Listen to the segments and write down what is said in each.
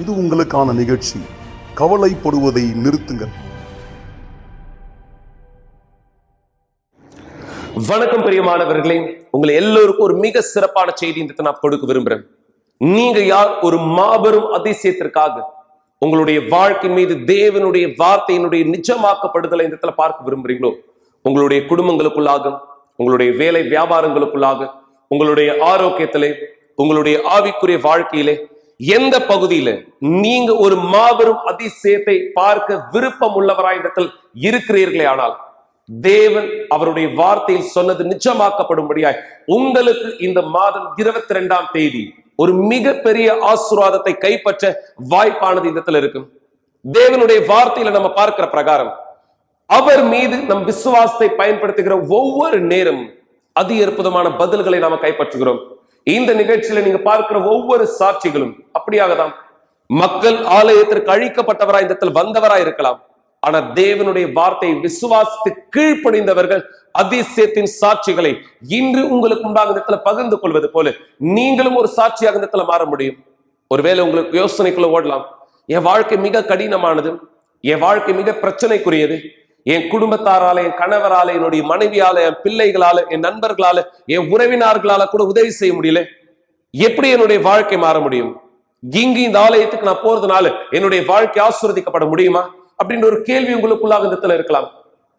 இது உங்களுக்கான நிகழ்ச்சி. கவலைப்படுவதை நிறுத்துங்கள். வணக்கம் பிரியமானவர்களே. உங்களை எல்லோருக்கும் ஒரு மிக சிறப்பான செய்தி இந்த நான் கொடுக்க விரும்புறேன் நீங்க யார்? ஒரு மாபெரும் அதிசயத்திற்காக உங்களுடைய வாழ்க்கை மீது தேவனுடைய வார்த்தையினுடைய நிஜமாக்கப்படுதலை இந்த இடத்துல பார்க்க விரும்புறீங்களோ உங்களுடைய குடும்பங்களுக்குள்ளாக உங்களுடைய வேலை வியாபாரங்களுக்குள்ளாக உங்களுடைய ஆரோக்கியத்திலே உங்களுடைய ஆவிக்குரிய வாழ்க்கையிலே எந்த பகுதியில நீங்க ஒரு மாபெரும் அதிசயத்தை பார்க்க விருப்பம் உள்ளவராய் இடத்தில் இருக்கிறீர்களே ஆனால் தேவன் அவருடைய வார்த்தையில் சொன்னது நிஜமாக்கப்படும்படியாய் உங்களுக்கு இந்த மாதம் இருபத்தி ரெண்டாம் தேதி ஒரு மிகப்பெரிய ஆசீர்வாதத்தை கைப்பற்ற வாய்ப்பானது இந்த இடத்துல இருக்கும் தேவனுடைய வார்த்தையில நம்ம பார்க்கிற பிரகாரம் அவர் மீது நம் விசுவாசத்தை பயன்படுத்துகிற ஒவ்வொரு நேரம் அதி அற்புதமான பதில்களை நாம கைப்பற்றுகிறோம். இந்த நிகழ்ச்சியில நீங்க பார்க்கிற ஒவ்வொரு சாட்சிகளும் அப்படியாகதான். மக்கள் ஆலயத்திற்கு அழிக்கப்பட்டவராய் இந்த இடத்தில் வந்தவராய் இருக்கலாம். ஆனா தேவனுடைய வார்த்தையை விசுவாசித்து கீழ்ப்படிந்தவர்கள் அதிசயத்தின் சாட்சிகளை இன்று உங்களுக்கு முன்பாக இந்த இடத்துல பகிர்ந்து கொள்வது போல நீங்களும் ஒரு சாட்சியாக இந்த இடத்துல மாற முடியும். ஒருவேளை உங்களுக்கு யோசனைக்குள்ள ஓடலாம். என் வாழ்க்கை மிக கடினமானது. என் வாழ்க்கை மிக பிரச்சனைக்குரியது. என் குடும்பத்தாரால என் கணவரால என்னுடைய மனைவியால என் பிள்ளைகளால என் நண்பர்களால என் உறவினர்களால கூட உதவி செய்ய முடியல. எப்படி என்னுடைய வாழ்க்கை மாற முடியும்? இங்கு இந்த ஆலயத்துக்கு நான் போறதுனால என்னுடைய வாழ்க்கை ஆசிர்வதிக்கப்பட முடியுமா? அப்படின்ற ஒரு கேள்வி உங்களுக்குள்ளாக இந்த இருக்கலாம்.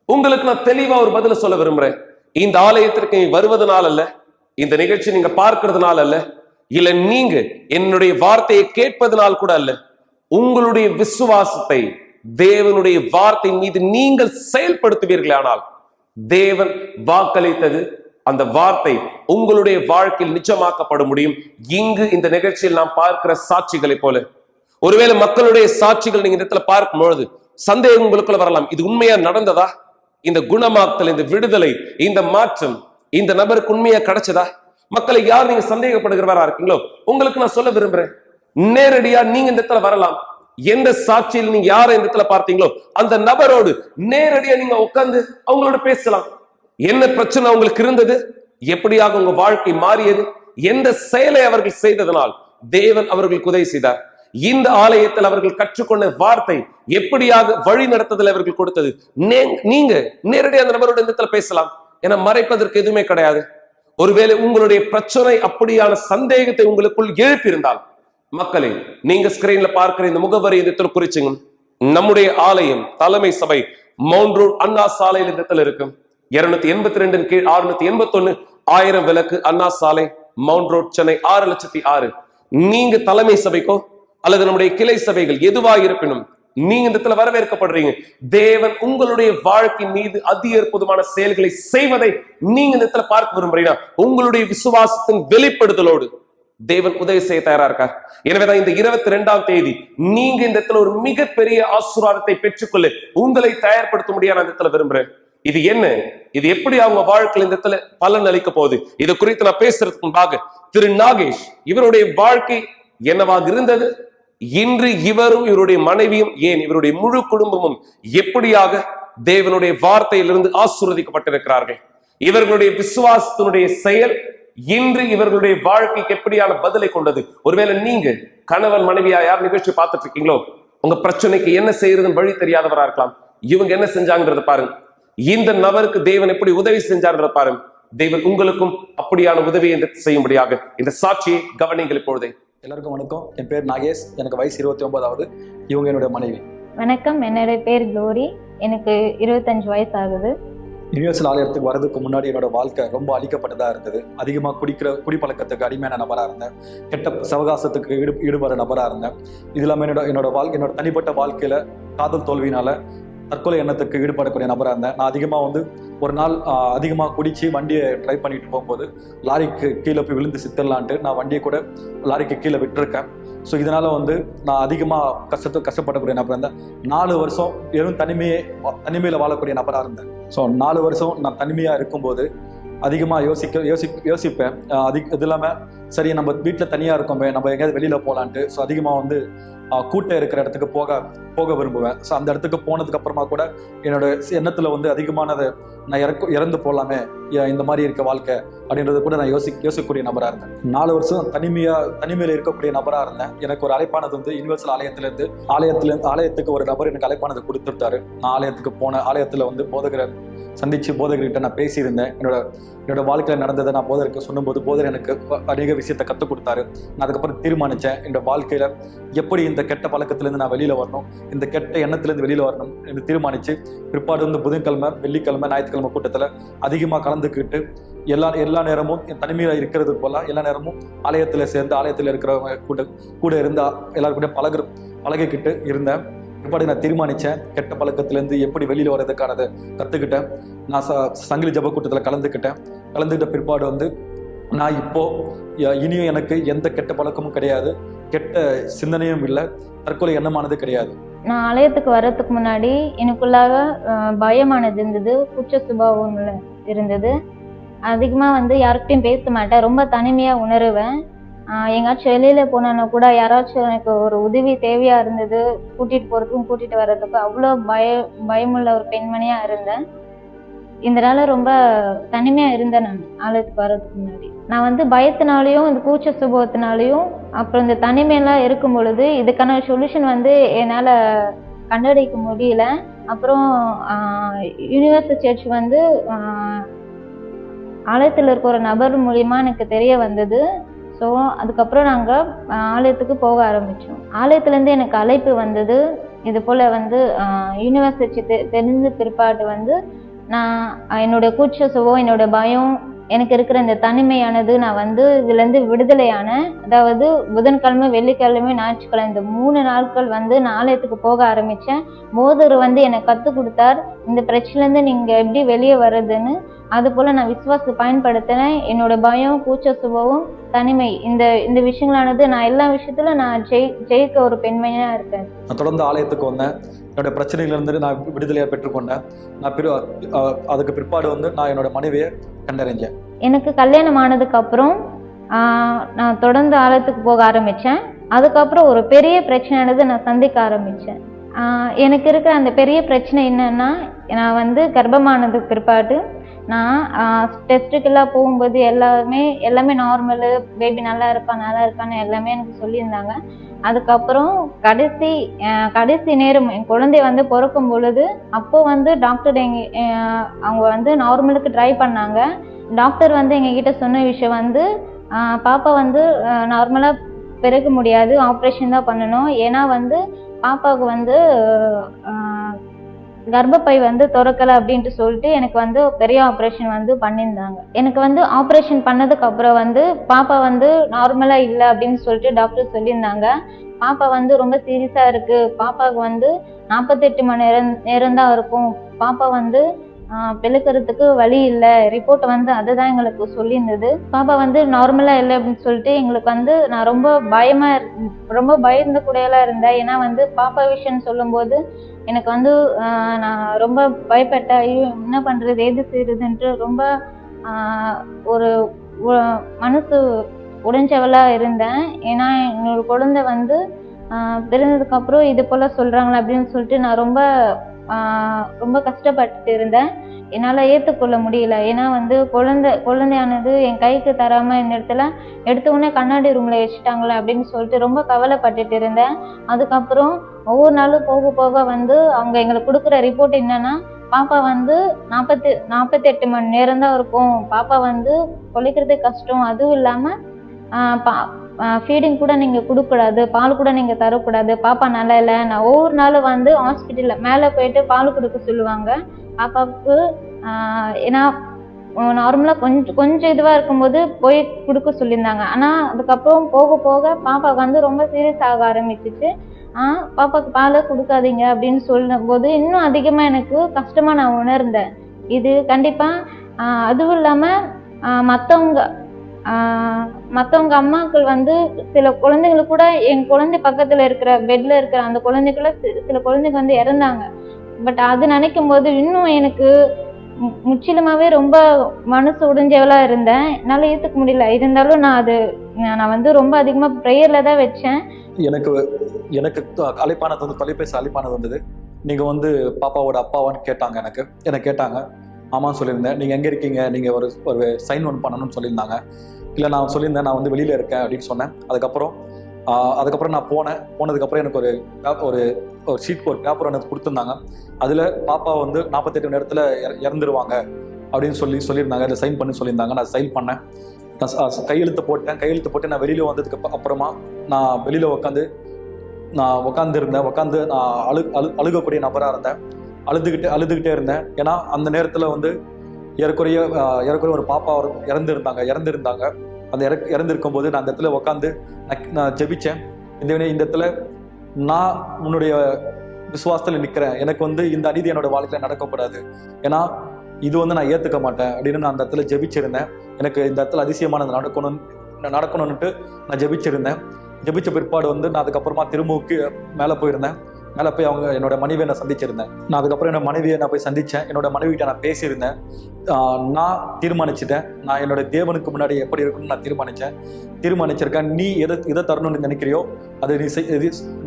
உங்களுக்கு நான் தெளிவா ஒரு பதில சொல்ல விரும்புறேன். இந்த ஆலயத்திற்கு நீ வருவதனால அல்ல இந்த நிகழ்ச்சி நீங்க பார்க்கறதுனால அல்ல இல்ல நீங்க என்னுடைய வார்த்தையை கேட்பதனால் கூட அல்ல உங்களுடைய விசுவாசத்தை தேவனுடைய வார்த்தை மீது நீங்கள் செயல்படுத்துவீர்களே ஆனால் தேவன் வாக்களித்தது அந்த வார்த்தை உங்களுடைய வாழ்க்கையில் நிச்சயமாக்கப்பட முடியும். இங்கு இந்த நிகழ்ச்சியில் நாம் பார்க்கிற சாட்சிகளை போல. ஒருவேளை மக்களுடைய சாட்சிகள் நீங்க இடத்துல பார்க்கும் பொழுது சந்தேகம் உங்களுக்குள்ள வரலாம். இது உண்மையா நடந்ததா? இந்த குணமாக்கல் இந்த விடுதலை இந்த மாற்றம் இந்த நபருக்கு உண்மையா கிடைச்சதா? மக்களை யார் நீங்க சந்தேகப்படுகிறவரா இருக்கீங்களோ? உங்களுக்கு நான் சொல்ல விரும்புறேன். நேரடியா நீங்க இந்த இடத்துல வரலாம். எந்த சாட்சியில் நீங்க யாரை இந்த இடத்துல பார்த்தீங்களோ அந்த நபரோடு நேரடியா நீங்க உட்கார்ந்து அவங்களோட பேசலாம். என்ன பிரச்சனை அவங்களுக்கு இருந்தது? எப்படியாக உங்க வாழ்க்கை மாறியது? எந்த செயலை அவர்கள் செய்ததனால் தேவன் அவர்களுக்கு உதவி செய்தார். இந்த ஆலயத்தில் அவர்கள் கற்றுக்கொண்ட வார்த்தை எப்படியாக வழி நடத்துதல் அவர்கள் கொடுத்தது? நீங்க நேரடியாக அந்த நபரோட இந்த இடத்துல பேசலாம். என மறைப்பதற்கு எதுவுமே கிடையாது. ஒருவேளை உங்களுடைய பிரச்சனை அப்படியான சந்தேகத்தை உங்களுக்குள் எழுப்பியிருந்தால் மக்களே நீங்க ஸ்கிரீன்ல பார்க்கிற இந்த முகவரி இந்த இடத்துல குறிச்சுங்க. நம்முடைய ஆலயம் தலைமை சபை மவுண்ட் ரோட் அண்ணா சாலையில் இந்த இடத்துல இருக்கு. இருநூத்தி எண்பத்தி ரெண்டு கீழ் அறுநூத்தி எண்பத்தி ஒன்னு ஆயிரம் விளக்கு அண்ணா சாலை மவுண்ட் ரோட் சென்னை ஆறு லட்சத்தி ஆறு. நீங்க தலைமை சபைக்கோ அல்லது நம்முடைய கிளை சபைகள் எதுவா இருப்பினும் நீங்க இந்த இடத்துல வரவேற்கப்படுறீங்க. தேவன் உங்களுடைய வாழ்க்கை மீது அதி அற்புதமான செயல்களை செய்வதை நீங்க இந்த இடத்துல பார்க்க விரும்புறீங்கன்னா உங்களுடைய விசுவாசத்தின் வெளிப்படுதலோடு தேவன் உதவி செய்ய தயாரா இருக்கார் எனவேதான் இந்த இருபத்தி ரெண்டாம் தேதி நீங்க இந்த இடத்துல ஒரு மிகப்பெரிய ஆசீர்வாதத்தை பெற்றுக்கொள்ள. உங்களை தயார்படுத்த முடியாது அந்த இடத்துல விரும்புறேன். இது என்ன? இது எப்படி அவங்க வாழ்க்கையில் இந்த இடத்துல பலன் அளிக்க போகுது? இது குறித்து நான் பேசுறதுக்கு முன்பாக திரு நாகேஷ் இவருடைய வாழ்க்கை என்னவாக இருந்தது? இன்று இவரும் இவருடைய மனைவியும் ஏன் இவருடைய முழு குடும்பமும் எப்படியாக தேவனுடைய வார்த்தையிலிருந்து ஆசீர்வதிக்கப்பட்டிருக்கிறார்கள்? இவர்களுடைய விசுவாசத்தினுடைய செயல் இன்று இவர்களுடைய வாழ்க்கைக்கு எப்படியான பதிலை கொண்டது? ஒருவேளை நீங்க கணவன் மனைவியா யார் நிகழ்ச்சி பார்த்துட்டு இருக்கீங்களோ உங்க பிரச்சனைக்கு என்ன செய்யறதுன்னு வழி தெரியாதவரா இருக்கலாம். இவங்க என்ன செஞ்சாங்கன்றத பாருங்க. இந்த நபருக்கு தேவன் எப்படி உதவி செஞ்சார்ன்றத பாருங்க. தேவன் உங்களுக்கும் அப்படியான உதவியை இந்த செய்யும்படியாக இந்த சாட்சியை கவனிங்கள் இப்பொழுதே. எல்லாருக்கும் வணக்கம். என் பேர் நாகேஷ். எனக்கு வயசு இருபத்தி ஒன்பதாவது இவங்க என்னுடைய மனைவி. வணக்கம். என்னோட பேர் க்ளோரி. எனக்கு இருபத்தஞ்சு வயசு ஆகுது. யுனிவர்சல் ஆலயத்துக்கு வரதுக்கு முன்னாடி என்னோட வாழ்க்கை ரொம்ப அழிக்கப்பட்டதாக இருந்தது. அதிகமாக குடிக்கிற குடிப்பழக்கத்துக்கு அடிமையான நபராக இருந்தேன். கெட்ட சவகாசத்துக்கு ஈடு ஈடுபடுற நபராக இருந்தேன். இது இல்லாமல் என்னோட என்னோட வாழ்க்கை என்னோட தனிப்பட்ட வாழ்க்கையில் காதல் தோல்வினால தற்கொலை எண்ணத்துக்கு ஈடுபடக்கூடிய நபராக இருந்தேன். நான் அதிகமாக வந்து ஒரு நாள் அதிகமாக குடிச்சு வண்டியை ட்ரை பண்ணிட்டு போகும்போது லாரிக்கு கீழே போய் விழுந்து சித்தரலான்ட்டு நான் வண்டியை கூட லாரிக்கு கீழே விட்டுருக்கேன். ஸோ இதனால் வந்து நான் அதிகமாக கஷ்டத்தை கஷ்டப்படக்கூடிய நபராக இருந்தேன். நாலு வருஷம் வெறும் தனிமையே தனிமையில் வாழக்கூடிய நபராக இருந்தேன். ஸோ நாலு வருஷம் நான் தனிமையாக இருக்கும்போது அதிகமாக யோசிக்க யோசி யோசிப்பேன். அதிக இது இல்லாமல் சரி நம்ம வீட்டில் தனியாக இருக்கோமே நம்ம எங்கேயாவது வெளியில் போகலான்ட்டு ஸோ அதிகமாக வந்து கூட்டம் இருக்கிற இடத்துக்கு போக போக விரும்புவேன். ஸோ அந்த இடத்துக்கு போனதுக்கு அப்புறமா கூட என்னோட எண்ணத்தில் வந்து அதிகமானது நான் இறக்கு இறந்து போகலாமே இந்த மாதிரி இருக்க வாழ்க்கை அப்படின்றது கூட நான் யோசி யோசிக்கக்கூடிய நபராக இருந்தேன். நாலு வருஷம் தனிமையாக தனிமையில் இருக்கக்கூடிய நபராக இருந்தேன். எனக்கு ஒரு அழைப்பானது வந்து யூனிவர்சல் ஆலயத்திலேருந்து ஆலயத்திலேருந்து ஆலயத்துக்கு ஒரு நபர் எனக்கு அழைப்பானது கொடுத்துருத்தாரு நான் ஆலயத்துக்கு போன ஆலயத்தில் வந்து போதகிற சந்தித்து போதகர்கிட்ட நான் பேசியிருந்தேன். என்னோட என்னோட வாழ்க்கையில் நடந்ததை நான் போதருக்கு சொல்லும்போது போதர் எனக்கு அநேக விஷயத்தை கற்றுக் கொடுத்தாரு. நான் அதுக்கப்புறம் தீர்மானித்தேன் என்னோட வாழ்க்கையில் எப்படி இந்த கெட்ட பழக்கத்துலேருந்து நான் வெளியில் வரணும் இந்த கெட்ட எண்ணத்துலேருந்து வெளியில் வரணும் என்று தீர்மானித்து பிற்பாடு வந்து புதன்கிழமை வெள்ளிக்கிழமை ஞாயிற்றுக்கிழமை கூட்டத்தில் அதிகமாக கலந்துக்கிட்டு எல்லா எல்லா நேரமும் என் தனிமையில இருக்கிறது போல எல்லா நேரமும் ஆலயத்தில் சேர்ந்து ஆலயத்தில் இருக்கிறவங்க கூட கூட இருந்து எல்லாரும் கூட பழகு பழகிக்கிட்டு இருந்தேன். பிற்பாடு நான் தீர்மானித்தேன் கெட்ட பழக்கத்திலேருந்து எப்படி வெளியில் வர்றதுக்கானதை கற்றுக்கிட்டேன் நான் ச சங்கிலி ஜப கூட்டத்தில் கலந்துக்கிட்டேன். கலந்துக்கிட்ட பிற்பாடு வந்து நான் இப்போது இனியும் எனக்கு எந்த கெட்ட பழக்கமும் கிடையாது. கெட்ட சிந்தனையும் இல்லை. தற்கொலை எண்ணமானது கிடையாது. நான் ஆலயத்துக்கு வர்றதுக்கு முன்னாடி எனக்குள்ளாக பயமானது இருந்தது. குச்ச சுபாவம் இருந்தது. அதிகமாக வந்து யாருக்கிட்டையும் பேச மாட்டேன். ரொம்ப தனிமையாக உணருவேன். எங்கேயாச்சும் எங்காச்சும் வெளியில போனோன்னா கூட யாராச்சும் எனக்கு ஒரு உதவி தேவையா இருந்தது கூட்டிட்டு போறதுக்கும் கூட்டிட்டு வர்றதுக்கும் அவ்வளோ பய பயமுள்ள ஒரு பெண்மணியா இருந்தேன். இதனால ரொம்ப தனிமையா இருந்தேன் நான் ஆலயத்துக்கு வர்றதுக்கு முன்னாடி. நான் வந்து பயத்தினாலையும் இந்த கூச்ச சுபவத்தினாலையும் அப்புறம் இந்த தனிமையெல்லாம் இருக்கும் பொழுது இதுக்கான சொல்யூஷன் வந்து என்னால் கண்டடைக்க முடியல. அப்புறம் யூனிவர்சல் சர்ச் வந்து ஆலயத்தில் இருக்க ஒரு நபர் மூலியமா எனக்கு தெரிய வந்தது. ஸோ அதுக்கப்புறம் நாங்கள் ஆலயத்துக்கு போக ஆரம்பித்தோம் ஆலயத்துலேருந்து எனக்கு அழைப்பு வந்தது. இது போல் வந்து யூனிவர்சிட்டி தெ தெரிஞ்ச பிற்பாடு வந்து நான் என்னோடய கூச்ச சுவம் என்னோட பயம் எனக்கு இருக்கிற இந்த தனிமையானது நான் வந்து இதுலேருந்து விடுதலையான அதாவது புதன்கிழமை வெள்ளிக்கிழமை ஞாயிற்றுக்கிழமை இந்த மூணு நாட்கள் வந்து நான் ஆலயத்துக்கு போக ஆரம்பித்தேன் மோதர் வந்து எனக்கு கற்றுக் கொடுத்தார். இந்த பிரச்சனைலேருந்து நீங்கள் எப்படி வெளியே வர்றதுன்னு அது போல் நான் விசுவாசத்தை பயன்படுத்தினேன். என்னோட பயம் கூச்ச சுபாவம் தனிமை இந்த இந்த விஷயங்களானது நான் எல்லா விஷயத்துல நான் ஜெய் ஜெயிக்க ஒரு பெண்மையா இருக்கேன். நான் தொடர்ந்து ஆலயத்துக்கு வந்தேன். என்னோட பிரச்சனையிலிருந்து நான் விடுதலையாக பெற்றுக்கொண்டேன். நான் பிற அதுக்கு பிற்பாடு வந்து நான் என்னோட மனைவியை கண்டறிஞ்சேன். எனக்கு கல்யாணம் ஆனதுக்கு அப்புறம் நான் தொடர்ந்து ஆலயத்துக்கு போக ஆரம்பிச்சேன். அதுக்கப்புறம் ஒரு பெரிய பிரச்சனையானது நான் சந்திக்க ஆரம்பிச்சேன். ஆஹ், எனக்கு இருக்கிற அந்த பெரிய பிரச்சனை என்னன்னா நான் வந்து கர்ப்பமானதுக்கு பிற்பாடு நான் டெஸ்ட்டுக்கெல்லாம் போகும்போது எல்லாருமே எல்லாமே நார்மலு பேபி நல்லா இருக்கா நல்லா இருக்கான்னு எல்லாமே எனக்கு சொல்லியிருந்தாங்க. அதுக்கப்புறம் கடைசி கடைசி நேரம் என் குழந்தை வந்து பிறக்கும் பொழுது அப்போ வந்து டாக்டர் எங்க அவங்க வந்து நார்மலுக்கு ட்ரை பண்ணாங்க. டாக்டர் வந்து எங்ககிட்ட சொன்ன விஷயம் வந்து பாப்பா வந்து நார்மலாக பிறக்க முடியாது ஆப்ரேஷன் தான் பண்ணணும். ஏன்னா வந்து பாப்பாவுக்கு வந்து கர்ப்பப்பை வந்து திறக்கலை அப்படின்ட்டு சொல்லிட்டு எனக்கு வந்து பெரிய ஆப்ரேஷன் வந்து பண்ணியிருந்தாங்க. எனக்கு வந்து ஆப்ரேஷன் பண்ணதுக்கு அப்புறம் வந்து பாப்பா வந்து நார்மலா இல்லை அப்படின்னு சொல்லிட்டு டாக்டர் சொல்லியிருந்தாங்க. பாப்பா வந்து ரொம்ப சீரியஸா இருக்கு. பாப்பாவுக்கு வந்து நாற்பத்தெட்டு மணி நேரம் நேரம் தான் இருக்கும். பாப்பா வந்து பிழைக்கிறதுக்கு வழி இல்லை. ரிப்போர்ட் வந்து அதுதான் எங்களுக்கு சொல்லியிருந்தது. பாப்பா வந்து நார்மலா இல்லை அப்படின்னு சொல்லிட்டு எங்களுக்கு வந்து நான் ரொம்ப பயமா ரொம்ப பயந்த கூடையெல்லாம் இருந்தேன். ஏன்னா வந்து பாப்பா விஷயம் சொல்லும்போது எனக்கு வந்து நான் ரொம்ப பயப்பட்டேன். ஐயோ என்ன பண்றது ஏது செய்யறதுன்ட்டு ரொம்ப ஒரு மனசு உடைஞ்சவளா இருந்தேன். ஏன்னா என்னோட குழந்தை வந்து பிறந்ததுக்கப்புறம் பிறந்ததுக்கு அப்புறம் இது போல சொல்கிறாங்களா அப்படின்னு சொல்லிட்டு நான் ரொம்ப ரொம்ப கஷ்டப்பட்டு இருந்தேன் என்னால் ஏற்றுக்கொள்ள முடியல. ஏன்னா வந்து குழந்தை குழந்தையானது என் கைக்கு தராமல் இந்த இடத்துல எடுத்த உடனே கண்ணாடி ரூமில் வச்சுட்டாங்களே அப்படின்னு சொல்லிட்டு ரொம்ப கவலைப்பட்டுட்டு இருந்தேன் அதுக்கப்புறம் ஒவ்வொரு நாளும் போக போக வந்து அவங்க எங்களுக்கு கொடுக்குற ரிப்போர்ட் என்னன்னா பாப்பா வந்து நாற்பத்தி நாற்பத்தெட்டு மணி நேரம் தான் இருக்கும். பாப்பா வந்து பொழைக்கிறது கஷ்டம். அதுவும் இல்லாமல் பா ஃபீடிங் கூட நீங்கள் கொடுக்கூடாது பால் கூட நீங்கள் தரக்கூடாது. பாப்பா நல்லா இல்லை நான் ஒவ்வொரு நாளும் வந்து ஹாஸ்பிட்டலில் மேலே போயிட்டு பால் கொடுக்க சொல்லுவாங்க. பாப்பாவுக்கு ஏன்னா நார்மலாக கொஞ்சம் கொஞ்சம் இதுவாக இருக்கும்போது போய் கொடுக்க சொல்லியிருந்தாங்க. ஆனால் அதுக்கப்புறம் போக போக பாப்பா வந்து ரொம்ப சீரியஸ் ஆக ஆரம்பிச்சிச்சு. பாப்பாவுக்கு பாலை கொடுக்காதீங்க அப்படின்னு சொல்லும்போது இன்னும் அதிகமாக எனக்கு கஷ்டமாக நான் உணர்ந்தேன். இது கண்டிப்பாக அதுவும் இல்லாமல் மற்றவங்க மற்றவங்க அம்மாக்கள் வந்து சில குழந்தைங்களுக்கு கூட என் குழந்தை பக்கத்தில் இருக்கிற பெட்ல இருக்கிற அந்த குழந்தைக்குள்ள சில குழந்தைங்க வந்து இறந்தாங்க. பட் அது நினைக்கும் போது இன்னும் எனக்கு முற்றிலுமாவே ரொம்ப மனசு உடைஞ்சவளா இருந்தேன். என்னால் ஏற்றுக்க முடியல. இருந்தாலும் நான் அது நான் வந்து ரொம்ப அதிகமாக ப்ரேயரில் தான் வச்சேன். எனக்கு எனக்கு அழைப்பானது வந்து தொலைபேசி அழைப்பானது வந்தது. நீங்கள் வந்து பாப்பாவோட அப்பாவான்னு கேட்டாங்க எனக்கு. என்னை கேட்டாங்க. ஆமாம் சொல்லியிருந்தேன். நீங்கள் எங்கே இருக்கீங்க? நீங்கள் ஒரு ஒரு சைன் ஒன் பண்ணணும்னு சொல்லியிருந்தாங்க. இல்லை நான் சொல்லியிருந்தேன் நான் வந்து வெளியில் இருக்கேன் அப்படின்னு சொன்னேன். அதுக்கப்புறம் அதுக்கப்புறம் நான் போனேன். போனதுக்கப்புறம் எனக்கு ஒரு ஒரு ஒரு ஷீட் ஒரு பேப்பர் எனக்கு கொடுத்துருந்தாங்க. அதில் பாப்பா வந்து நாற்பத்தெட்டு நேரத்தில் இறந்துருவாங்க அப்படின்னு சொல்லி சொல்லியிருந்தாங்க. அதை சைன் பண்ணி சொல்லியிருந்தாங்க. நான் சைன் பண்ணேன். நான் கையெழுத்து போட்டேன். கையெழுத்து போட்டு நான் வெளியில் வந்ததுக்கு அப்புறமா நான் வெளியில் உட்காந்து நான் உட்காந்துருந்தேன் உட்காந்து நான் அழு அழு அழுகக்கூடிய நபராக இருந்தேன். அழுதுகிட்டு அழுதுகிட்டே இருந்தேன். ஏன்னா அந்த நேரத்தில் வந்து ஏறக்குறைய ஏறக்குறைய ஒரு பாப்பா இறந்துருந்தாங்க இறந்துருந்தாங்க. அந்த இறக் இறந்துருக்கும் போது நான் அந்த இடத்துல உட்காந்து நான் நான் ஜெபிச்சேன். இந்த இந்த இடத்துல நான் உன்னுடைய விசுவாசத்தில் நிற்கிறேன் எனக்கு வந்து இந்த அநீதி என்னோட வாழ்க்கையில் நடக்கக்கூடாது. ஏன்னா இது வந்து நான் ஏற்றுக்க மாட்டேன் அப்படின்னு நான் அந்த இடத்துல ஜெபிச்சிருந்தேன். எனக்கு இந்த இடத்துல அதிசயமானது நடக்கணும் நடக்கணும்னுட்டு நான் ஜெபிச்சிருந்தேன். ஜெபிச்ச பிற்பாடு வந்து நான் அதுக்கப்புறமா திரும்பவுக்கு மேலே போயிருந்தேன். மேலே போய் அவங்க என்னோட மனைவியை நான் சந்திச்சிருந்தேன். நான் அதுக்கப்புறம் என்னோட மனைவியை நான் போய் சந்தித்தேன் என்னோட மனைவிகிட்ட நான் பேசியிருந்தேன். நான் தீர்மானிச்சிட்டேன். நான் என்னோட தேவனுக்கு முன்னாடி எப்படி இருக்கணும்னு நான் தீர்மானித்தேன் தீர்மானிச்சிருக்கேன். நீ எதை எதை தரணும்னு நினைக்கிறியோ அதை நீ செய்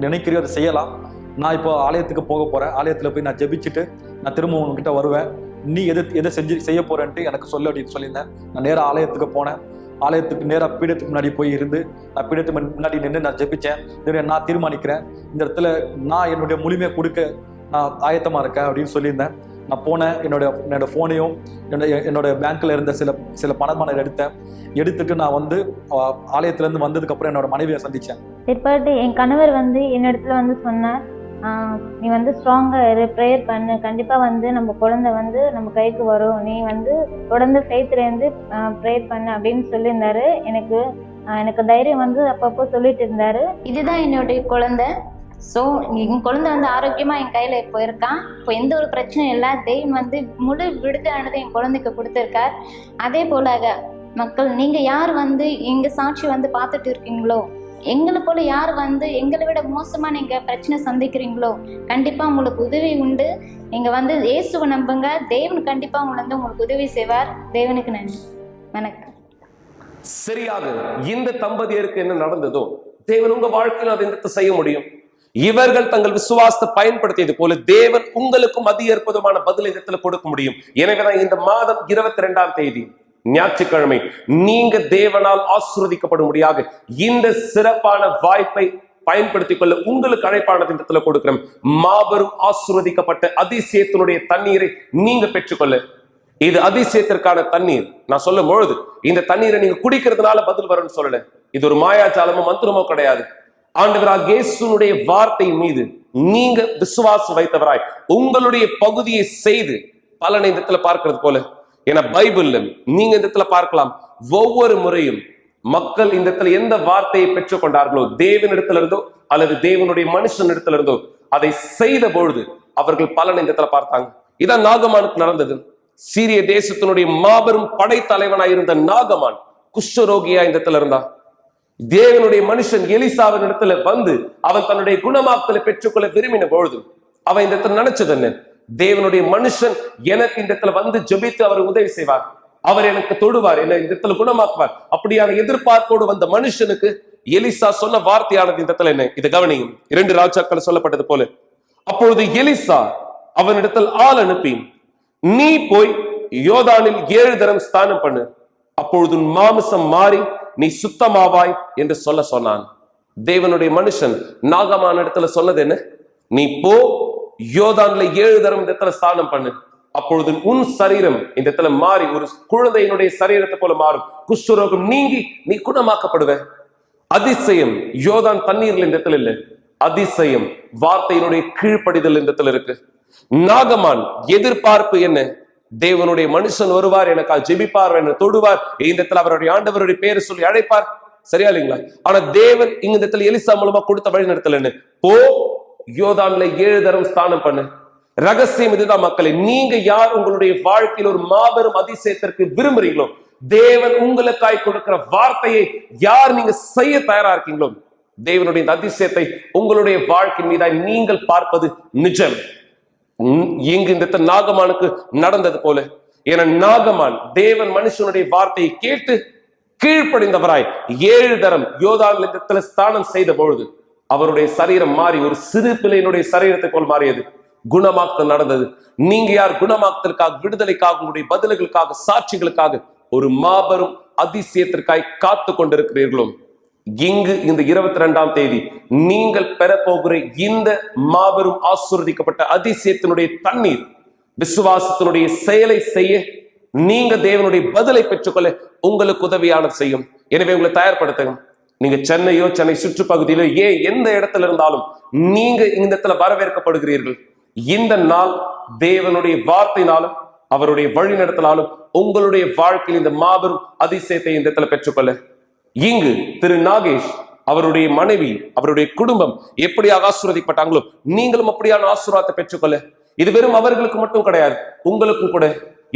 நினைக்கிறியோ அதை செய்யலாம். நான் இப்போ ஆலயத்துக்கு போக போகிறேன் ஆலயத்தில் போய் நான் ஜெபிச்சுட்டு நான் திரும்ப உங்ககிட்ட வருவேன். நீ எது எதை செஞ்சு செய்ய போறேன்ட்டு எனக்கு சொல்லு அப்படின்னு சொல்லியிருந்தேன். நான் நேராக ஆலயத்துக்கு போனேன். ஆலயத்துக்கு நேராக பீடத்துக்கு முன்னாடி போய் இருந்து நான் பீடத்துக்கு முன்னாடி நின்று நான் ஜெபிச்சேன். இதோட நான் தீர்மானிக்கிறேன். இந்த இடத்துல நான் என்னுடைய முழுமையை கொடுக்க நான் ஆயத்தமாக இருக்கேன் அப்படின்னு சொல்லியிருந்தேன். நான் போனேன். என்னோட என்னோட ஃபோனையும் என்னோட என்னோட பேங்க்கில் இருந்த சில சில பணமான எடுத்தேன். எடுத்துட்டு நான் வந்து ஆலயத்துலேருந்து வந்ததுக்கப்புறம் என்னோட மனைவியை சந்தித்தேன் என் கணவர் வந்து என்னிடத்துல வந்து சொன்னார் நீ வந்து ஸ்ட்ராங்காக இரு ப்ரேயர் பண்ணு. கண்டிப்பாக வந்து நம்ம குழந்தை வந்து நம்ம கைக்கு வரும். நீ வந்து தொடர்ந்து ஃபெய்த்லேருந்து ப்ரேயர் பண்ணு அப்படின்னு சொல்லியிருந்தாரு. எனக்கு எனக்கு தைரியம் வந்து அப்பப்போ சொல்லிட்டு இருந்தாரு. இதுதான் என்னுடைய குழந்தை. ஸோ என் குழந்தை வந்து ஆரோக்கியமாக என் கையில் இப்போ இருக்கான் இப்போ எந்த ஒரு பிரச்சனையும் இல்லை. தெய்வம் வந்து முழு விடுதலானது என் குழந்தைக்கு கொடுத்துருக்கார். அதே போல மக்கள் நீங்கள் யார் வந்து எங்கள் சாட்சி வந்து பார்த்துட்டு இருக்கீங்களோ எங்களை போல யார் வந்து எங்களை விட மோசமாக நீங்கள் பிரச்சனை சந்திக்கிறீங்களோ கண்டிப்பாக உங்களுக்கு உதவி உண்டு. நீங்கள் வந்து இயேசுவை நம்புங்க. தேவன் கண்டிப்பாக உங்களை வந்து உங்களுக்கு உதவி செய்வார். தேவனுக்கு நன்றி. வணக்கம். சரியாக இந்த தம்பதியருக்கு என்ன நடந்ததோ தேவன் உங்க வாழ்க்கையில் அதை என்னத்தை செய்ய முடியும்? இவர்கள் தங்கள் விசுவாசத்தை பயன்படுத்தியது போல தேவன் உங்களுக்கும் அதி அற்புதமான பதில் இடத்துல கொடுக்க முடியும். எனவேதான் இந்த மாதம் இருபத்தி ரெண்டாம் தேதி. ஞாயிற்றுக்கிழமை. நீங்க தேவனால் ஆசிர்வதிக்கப்படும்படியாக இந்த சிறப்பான வாய்ப்பை பயன்படுத்திக் கொள்ள உங்களுக்கு அழைப்பான இடத்துல கொடுக்கிறோம் மாபெரும் ஆசிர்வதிக்கப்பட்ட அதிசயத்தினுடைய தண்ணீரை நீங்க பெற்றுக்கொள்ள. இது அதிசயத்திற்கான தண்ணீர். நான் சொல்லும் பொழுது இந்த தண்ணீரை நீங்க குடிக்கிறதுனால பதில் வரும்னு சொல்லல. இது ஒரு மாயாஜாலமோ மந்திரமோ கிடையாது. ஆண்டவராக இயேசுனுடைய வார்த்தை மீது நீங்க விசுவாசம் வைத்தவராய் உங்களுடைய பகுதியை செய்து பலனை இந்த பார்க்கறது பார்க்கிறது போல. ஏன்னா பைபிள்ல நீங்க இந்த இடத்துல பார்க்கலாம் ஒவ்வொரு முறையும் மக்கள் இந்த இடத்துல எந்த வார்த்தையை பெற்றுக்கொண்டார்களோ தேவனிடத்துல இருந்தோ அல்லது தேவனுடைய மனுஷன் இடத்துல இருந்தோ அதை செய்த பொழுது அவர்கள் பலன் இந்த இடத்துல பார்த்தாங்க. இதான் நாகமானுக்கு நடந்தது. சீரிய தேசத்தினுடைய மாபெரும் படைத்தலைவனாய் இருந்த நாகமான் குஷ்டரோகியா இந்த இடத்துல இருந்தான். தேவனுடைய மனுஷன் எலிசாவின் இடத்துல வந்து அவன் தன்னுடைய குணமாக்கலை பெற்றுக்கொள்ள விரும்பின பொழுது அவன் இந்த இடத்துல நினைச்சது என்ன? தேவனுடைய மனுஷன் எனக்கு இந்த இடத்துல வந்து ஜெபித்து அவர் உதவி செய்வார். அவர் எனக்கு தொடுவார் என்ன இந்த இடத்துல குணமாக்குவார். அப்படியான எதிர்பார்ப்போடு வந்த மனுஷனுக்கு எலிசா சொன்ன வார்த்தையானது இந்த இடத்துல என்ன? இதை கவனியும் இரண்டு ராஜாக்கள் சொல்லப்பட்டது போல. அப்பொழுது எலிசா அவனிடத்தில் ஆள் அனுப்பி நீ போய் யோதானில் ஏழு தரம் ஸ்தானம் பண்ணு. அப்பொழுது உன் மாமிசம் மாறி நீ சுத்தமாவாய் என்று சொல்ல சொன்னான். தேவனுடைய மனுஷன் நாகமான இடத்துல சொன்னது என்ன? நீ போ யோதான்ல ஏழு தரம் இந்த இடத்துல ஸ்தானம் பண்ணு. அப்பொழுது உன் சரீரம் இந்த இடத்துல மாறி ஒரு குழந்தையினுடைய சரீரத்தை போல மாறும். குஷ்டரோகம் நீங்கி நீ குணமாக்கப்படுவ. அதிசயம் யோதான் தண்ணீர்ல இந்த இடத்துல இல்லை. அதிசயம் வார்த்தையினுடைய கீழ்ப்படிதல் இந்த இடத்துல இருக்கு. நாகமான் எதிர்பார்ப்பு என்ன? தேவனுடைய மனுஷன் வருவார் எனக்கா ஜெபிப்பார் என்ன தொடுவார். இந்த இடத்துல அவருடைய ஆண்டவருடைய பேரை சொல்லி அழைப்பார். சரியா இல்லைங்களா? ஆனா தேவன் இங்க இந்த இடத்துல எலிசா மூலமா கொடுத்த வழி நடத்தல என்ன? போ யோதான்ல ஏழு தரம் ஸ்தானம் பண்ணு. ரகசியம் இதுதான் மக்களை நீங்க யார் உங்களுடைய வாழ்க்கையில் ஒரு மாபெரும் அதிசயத்திற்கு விரும்புறீங்களோ தேவன் உங்களுக்காய் கொடுக்கிற வார்த்தையை யார் நீங்க செய்ய தயாரா இருக்கீங்களோ தேவனுடைய அதிசயத்தை உங்களுடைய வாழ்க்கை மீதாய் நீங்கள் பார்ப்பது நிஜம். உம், இங்கு இந்த இடத்துல நாகமானுக்கு நடந்தது போல. ஏன்னா நாகமான் தேவன் மனுஷனுடைய வார்த்தையை கேட்டு கீழ்ப்படிந்தவராய் ஏழு தரம் யோதான் ஸ்தானம் செய்த பொழுது அவருடைய சரீரம் மாறி ஒரு சிறு பிள்ளையினுடைய சரீரத்தை போல் மாறியது. குணமாக்கல் நடந்தது. நீங்க யார்? குணமாக்குதலுக்காக விடுதலைக்காக உங்களுடைய பதில்களுக்காக சாட்சிகளுக்காக ஒரு மாபெரும் அதிசயத்திற்காய் காத்து கொண்டிருக்கிறீர்களோ? இங்கு இந்த இருபத்தி ரெண்டாம் தேதி நீங்கள் பெறப்போகிற இந்த மாபெரும் ஆசீர்வதிக்கப்பட்ட அதிசயத்தினுடைய தண்ணீர் விசுவாசத்தினுடைய செயலை செய்ய நீங்க தேவனுடைய பதிலை பெற்றுக்கொள்ள உங்களுக்கு உதவியானது செய்யும். எனவே உங்களை தயார்படுத்துங்க நீங்க சென்னையோ சென்னை சுற்றுப்பகுதியிலோ ஏன் எந்த இடத்துல இருந்தாலும் நீங்க இந்த இடத்துல வரவேற்கப்படுகிறீர்கள்? இந்த நாள் தேவனுடைய வார்த்தையினாலும் அவருடைய வழிநடத்தினாலும் உங்களுடைய வாழ்க்கையில் இந்த மாபெரும் அதிசயத்தை இந்த இடத்துல பெற்றுக்கொள்ள. இங்கு திரு நாகேஷ் அவருடைய மனைவி அவருடைய குடும்பம் எப்படியாக ஆசீர்வதிக்கப்பட்டாங்களோ நீங்களும் அப்படியான ஆசீர்வாதத்தை பெற்றுக்கொள்ள. இது வெறும் அவர்களுக்கு மட்டும் கிடையாது உங்களுக்கும் கூட.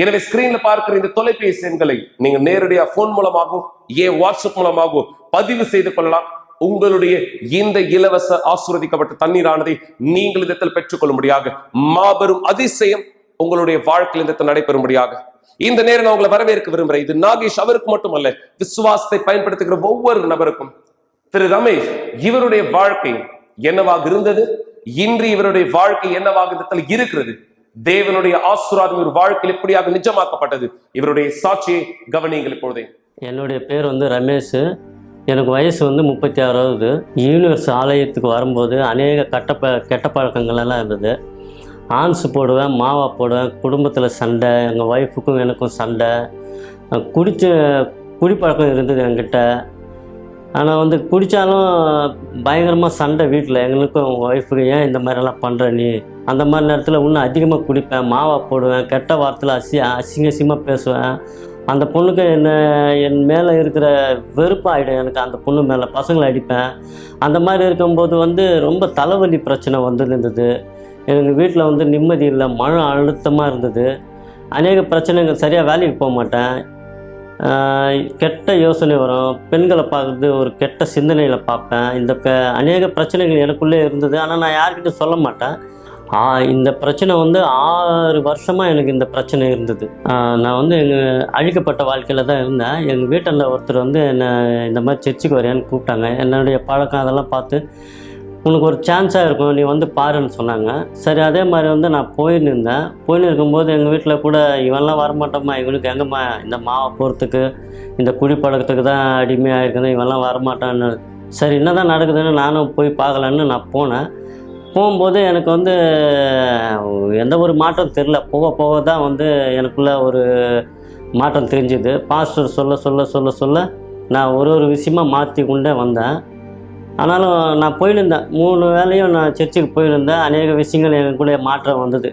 எனவே ஸ்கிரீன்ல பார்க்கிற இந்த தொலைபேசி எண்களை நீங்க நேரடியா போன் மூலமாகவோ ஏன் வாட்ஸ்அப் மூலமாகவோ பதிவு செய்து கொள்ளலாம். உங்களுடைய இந்த இலவச ஆசுரதிக்கப்பட்ட தண்ணீரானதை நீங்கள் இதத்தில் பெற்றுக்கொள்ளும்படியாக மாபெரும் அதிசயம் உங்களுடைய வாழ்க்கையில் இந்த நடைபெறும்படியாக. இந்த நேரம் நான் உங்களை வரவேற்க விரும்புகிறேன். இது நாகேஷ் அவருக்கு மட்டுமல்ல விசுவாசத்தை பயன்படுத்துகிற ஒவ்வொரு நபருக்கும். திரு ரமேஷ் இவருடைய வாழ்க்கை என்னவாக இருந்தது? இன்று இவருடைய வாழ்க்கை என்னவாக இருக்கிறது? தேவனுடைய ஆசீர்வாதம் இவர் வாழ்க்கையில் எப்படியாக நிஜமாக்கப்பட்டது? இவருடைய சாட்சியை கவனியுங்கள் இப்பொழுது. என்னுடைய பேர் வந்து ரமேஷ். எனக்கு வயசு வந்து முப்பத்தி ஆறாவது. யூனிவர்ஸ் ஆலயத்துக்கு வரும்போது அநேக கட்ட கெட்ட பழக்கங்கள் எல்லாம் இருந்தது. ஆன்ஸ் போடுவேன் மாவா போடுவேன் குடும்பத்தில் சண்டை எங்கள் ஒய்ஃபுக்கும் எனக்கும் சண்டை. குடிச்ச குடிப்பழக்கம் இருந்தது என்கிட்ட. ஆனால் வந்து குடித்தாலும் பயங்கரமாக சண்டை வீட்டில் எங்களுக்கும் ஒய்ஃபுக்கு ஏன் இந்த மாதிரிலாம் பண்ணுற நீ? அந்த மாதிரி நேரத்தில் இன்னும் அதிகமாக குடிப்பேன் மாவா போடுவேன் கெட்ட வார்த்தையில் அசி அசிங்க அசிங்கமாக பேசுவேன். அந்த பொண்ணுக்கு என்ன என் மேலே இருக்கிற வெறுப்பாயிடும் எனக்கு அந்த பொண்ணு மேலே. பசங்களை அடிப்பேன். அந்த மாதிரி இருக்கும்போது வந்து ரொம்ப தலைவலி பிரச்சனை வந்து இருந்தது எங்கள் வீட்டில் வந்து நிம்மதி இல்லை மன அழுத்தமாக இருந்தது. அநேக பிரச்சனைகள் சரியாக வேலைக்கு போக மாட்டேன். கெட்ட யோசனை வரும். பெண்களை பார்க்குறது ஒரு கெட்ட சிந்தனையில் பார்ப்பேன். இந்த க அநேக பிரச்சனைகள் எனக்குள்ளே இருந்தது. ஆனால் நான் யார்கிட்டையும் சொல்ல மாட்டேன். இந்த பிரச்சனை வந்து ஆறு வருஷமாக எனக்கு இந்த பிரச்சனை இருந்தது. நான் வந்து எங்கள் அழிக்கப்பட்ட வாழ்க்கையில் தான் இருந்தேன். எங்கள் வீட்டில் ஒருத்தர் வந்து என்னை இந்த மாதிரி சர்ச்சுக்கு வரையான்னு கூப்பிட்டாங்க. என்னுடைய பழக்கம் அதெல்லாம் பார்த்து உனக்கு ஒரு சான்ஸாக இருக்கும். நீ வந்து பாருன்னு சொன்னாங்க. சரி அதே மாதிரி வந்து நான் போயின்னு இருந்தேன் போயின்னு இருக்கும்போது எங்கள் வீட்டில் கூட இவன்லாம் வரமாட்டோம்மா. இவனுக்கு எங்கம்மா இந்த மாவை போகிறதுக்கு இந்த குடிப்பழக்கத்துக்கு தான் அடிமையாக இருக்குது இவன்லாம் வரமாட்டான்னு. சரி என்ன தான் நடக்குதுன்னு நானும் போய் பார்க்கலான்னு நான் போனேன். போகும்போது எனக்கு வந்து எந்த ஒரு மாற்றம் தெரில போக போக தான் வந்து எனக்குள்ள ஒரு மாற்றம் தெரிஞ்சுது. பாஸ்டர் சொல்ல சொல்ல சொல்ல சொல்ல நான் ஒரு ஒரு விஷயமா மாற்றி கொண்டே வந்தேன். ஆனாலும் நான் போயிருந்தேன். மூணு வேலையும் நான் சர்ச்சுக்கு போயிருந்தேன். அநேக விஷயங்கள் எனக்குள்ளே மாற்றம் வந்தது.